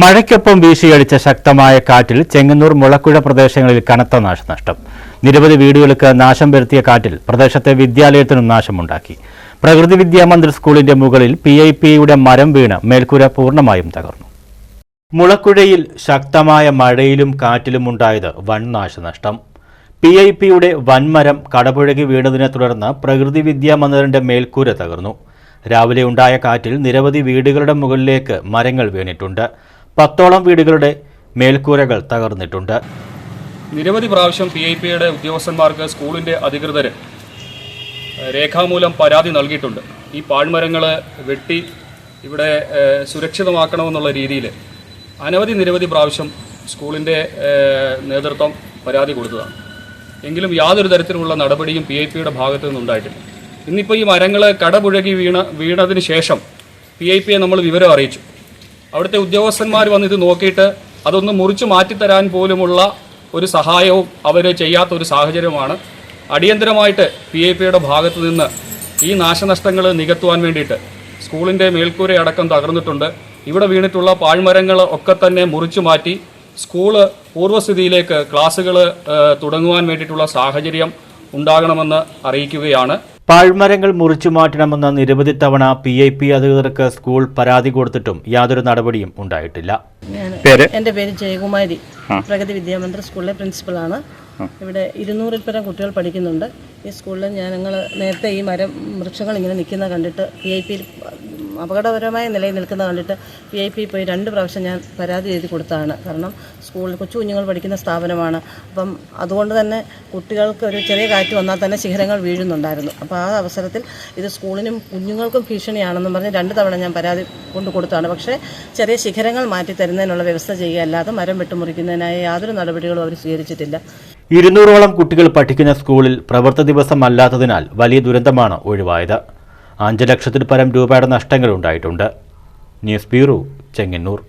മഴയ്ക്കൊപ്പം വീശിയടിച്ച ശക്തമായ കാറ്റിൽ ചെങ്ങന്നൂർ മുളക്കുഴ പ്രദേശങ്ങളിൽ കനത്ത നാശനഷ്ടം. നിരവധി വീടുകൾക്ക് നാശം വരുത്തിയ കാറ്റിൽ പ്രദേശത്തെ വിദ്യാലയത്തിനും നാശമുണ്ടാക്കി. പ്രകൃതി വിദ്യാ മന്ദിർ സ്കൂളിന്റെ മുകളിൽ പി ഐ പിയുടെ മരം വീണ് മേൽക്കൂര പൂർണമായും തകർന്നു. മുളക്കുഴയിൽ ശക്തമായ മഴയിലും കാറ്റിലും ഉണ്ടായത് വൻ നാശനഷ്ടം. പി ഐ പിയുടെ വൻമരം കടപുഴകി വീണതിനെ തുടർന്ന് പ്രകൃതി വിദ്യാ മേൽക്കൂര തകർന്നു. രാവിലെ ഉണ്ടായ കാറ്റിൽ നിരവധി വീടുകളുടെ മുകളിലേക്ക് മരങ്ങൾ വീണിട്ടുണ്ട്. പത്തോളം വീടുകളുടെ മേൽക്കൂരകൾ തകർന്നിട്ടുണ്ട്. നിരവധി പ്രാവശ്യം പി ഐ പിയുടെ ഉദ്യോഗസ്ഥന്മാർക്ക് സ്കൂളിന്റെ അധികൃതർ രേഖാമൂലം പരാതി നൽകിയിട്ടുണ്ട്. ഈ പാഴ്മരങ്ങൾ വെട്ടി ഇവിടെ സുരക്ഷിതമാക്കണമെന്നുള്ള രീതിയിൽ അനവധി നിരവധി പ്രാവശ്യം സ്കൂളിന്റെ നേതൃത്വം പരാതി കൊടുത്തതാണ്. എങ്കിലും യാതൊരു തരത്തിലുള്ള നടപടിയും പി ഐ പിയുടെ ഭാഗത്തു നിന്നുണ്ടായിട്ടില്ല. ഇന്നിപ്പോൾ ഈ മരങ്ങൾ കടപുഴകി വീണ വീണതിന് ശേഷം പി ഐ പിയെ നമ്മൾ വിവരം അറിയിച്ചു. അവിടുത്തെ ഉദ്യോഗസ്ഥന്മാർ വന്ന് ഇത് നോക്കിയിട്ട് അതൊന്ന് മുറിച്ച് മാറ്റിത്തരാൻ പോലുമുള്ള ഒരു സഹായവും അവർ ചെയ്യാത്ത ഒരു സാഹചര്യമാണ് അടിയന്തരമായിട്ട് പി ഐ പിയുടെ ഭാഗത്തു നിന്ന് ഈ നാശനഷ്ടങ്ങൾ നികത്തുവാൻ വേണ്ടിയിട്ട് സ്കൂളിന്റെ മേൽക്കൂരയടക്കം തകർന്നിട്ടുണ്ട്. ഇവിടെ വീണിട്ടുള്ള പാഴ്മരങ്ങൾ ഒക്കെ തന്നെ മുറിച്ചു മാറ്റി സ്കൂൾ പൂർവസ്ഥിതിയിലേക്ക് ക്ലാസ്സുകൾ തുടങ്ങുവാൻ വേണ്ടിയിട്ടുള്ള സാഹചര്യം ഉണ്ടാകണമെന്ന് അറിയിക്കുകയാണ്. പാഴ്മരങ്ങൾ മുറിച്ചു മാറ്റണമെന്ന നിരവധി തവണ പി ഐ പി അധികൃതർക്ക് സ്കൂൾ പരാതി കൊടുത്തിട്ടും യാതൊരു നടപടിയും ഉണ്ടായിട്ടില്ല. എന്റെ പേര്? എന്റെ പേര് ജയകുമാരി. പ്രഗതി വിദ്യാമന്ദിർ സ്കൂളിലെ പ്രിൻസിപ്പളാണ് ഇവിടെ ഇരുന്നൂറിൽ പരം കുട്ടികൾ പഠിക്കുന്നുണ്ട്. ഈ സ്കൂളിൽ ഞാൻ ഞങ്ങൾ നേരത്തെ ഈ മരം വൃക്ഷങ്ങൾ ഇങ്ങനെ നിൽക്കുന്ന കണ്ടിട്ട് പി ഐ പിയിൽ അപകടകരമായ നിലയിൽ നിൽക്കുന്ന കണ്ടിട്ട് പി ഐ പി പോയി രണ്ട് പ്രാവശ്യം ഞാൻ പരാതി എഴുതി കൊടുത്തതാണ്. കാരണം സ്കൂളിൽ കൊച്ചു കുഞ്ഞുങ്ങൾ പഠിക്കുന്ന സ്ഥാപനമാണ്. അപ്പം അതുകൊണ്ട് തന്നെ കുട്ടികൾക്ക് ഒരു ചെറിയ കാറ്റ് വന്നാൽ തന്നെ ശിഖരങ്ങൾ വീഴുന്നുണ്ടായിരുന്നു. അപ്പോൾ ആ അവസരത്തിൽ ഇത് സ്കൂളിനും കുഞ്ഞുങ്ങൾക്കും ഭീഷണിയാണെന്നും പറഞ്ഞ് രണ്ട് തവണ ഞാൻ പരാതി കൊണ്ട് കൊടുത്താണ് പക്ഷേ ചെറിയ ശിഖരങ്ങൾ മാറ്റി തരുന്നതിനുള്ള വ്യവസ്ഥ ചെയ്യുകയല്ലാതെ മരം വെട്ടുമുറിക്കുന്നതിനായി യാതൊരു നടപടികളും അവർ സ്വീകരിച്ചിട്ടില്ല. ഇരുന്നൂറോളം കുട്ടികൾ പഠിക്കുന്ന സ്കൂളിൽ പ്രവൃത്തി ദിവസമല്ലാത്തതിനാൽ വലിയ ദുരന്തമാണ് ഒഴിവായത്. അഞ്ച് ലക്ഷത്തിൽ പരം രൂപയുടെ നഷ്ടങ്ങൾ ഉണ്ടായിട്ടുണ്ട് ന്യൂസ് ബ്യൂറോ ചെങ്ങന്നൂർ.